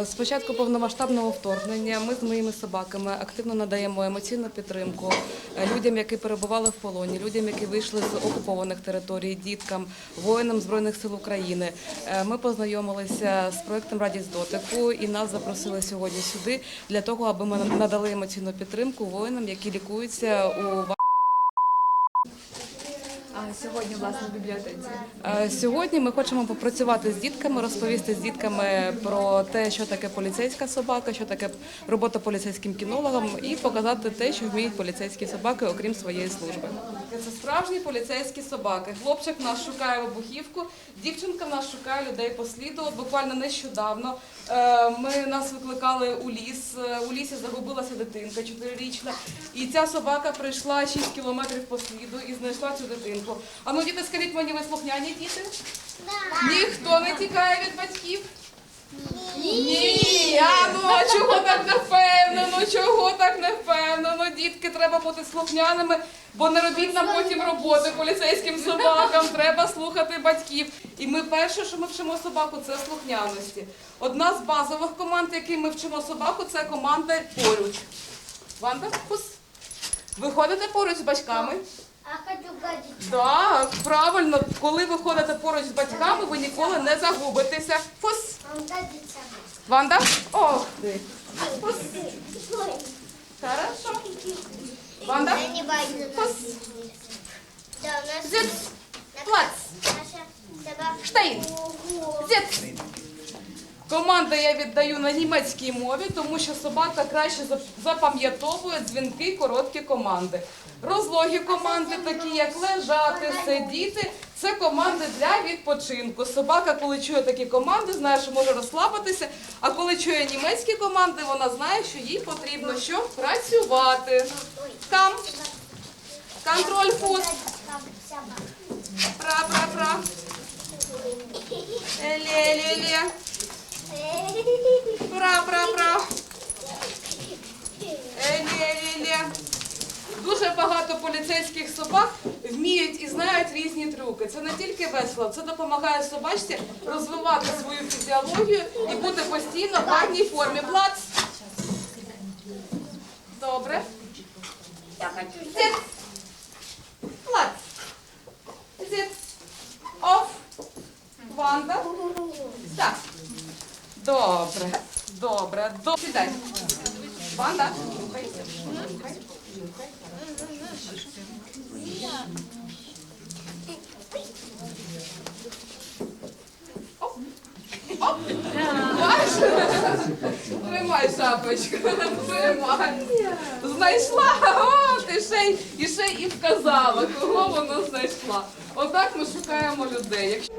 Е, З початку повномасштабного вторгнення ми з моїми собаками активно надаємо емоційну підтримку е, людям, які перебували в полоні, людям, які вийшли з окупованих територій, діткам, воїнам збройних сил України. Е, Ми познайомилися з проектом Радість дотику і нас запросили сьогодні сюди для того, аби ми надали емоційну підтримку воїнам, які лікуються у А сьогодні, власне, в бібліотеці. Е, Сьогодні ми хочемо попрацювати з дітками, розповісти з дітками про те, що таке поліцейська собака, що таке робота поліцейським кінологом, і показати те, що вміють поліцейські собаки, окрім своєї служби. Це справжні поліцейські собаки. Хлопчик нас шукає вибухівку, дівчинка нас шукає людей по сліду. Буквально нещодавно е, ми нас викликали у ліс. Е, У лісі загубилася дитинка чотирирічна, і ця собака прийшла 6 кілометрів по сліду і знайшла цю дитинку. А ну, діти, скажіть мені, ви слухняні діти? Ніхто не тікає від батьків? Ні. А ну а чого так не впевнено? Чого так не впевнено? Дітки, треба бути слухняними, бо не робіть нам потім роботи поліцейським собакам. Треба слухати батьків. І ми перше, що ми вчимо собаку, це слухняності. Одна з базових команд, які ми вчимо собаку, це команда поруч. Ванда, пус. Ви ходите поруч з батьками? А хочу гадить. Так, правильно, коли ви ходите поруч з батьками, ви ніколи не загубитеся. Фус. Ванда? Ох ти. Фус. Хорошо. Ванда? Я не боюсь. Фус. Да, у нас Зиц. Плац. Штейн. Ого. Зиц. Я віддаю на німецькій мові, тому що собака краще запам'ятовує дзвінки, короткі команди. Розлогі команди, такі як лежати, сидіти, це команди для відпочинку. Собака, коли чує такі команди, знає, що може розслабитися. А коли чує німецькі команди, вона знає, що їй потрібно що працювати. Там контроль. Там. Пра-пра-пра. Ле-ле-ле. Пра-пра-пра. Ле-ле-ле. Дуже багато поліцейських собак вміють і знають різні трюки. Це не тільки весело, це допомагає собачці розвивати свою фізіологію і бути постійно в гарній формі. Плац. Добре. Плац. Оф. Ванда. Так. Добре. Добре. До... Сідай. Ванда. Нюхай. Тримай шапочка. Тримай. Знайшла. О, ти ще й і ще й вказала, кого вона знайшла. Отак ми шукаємо людей.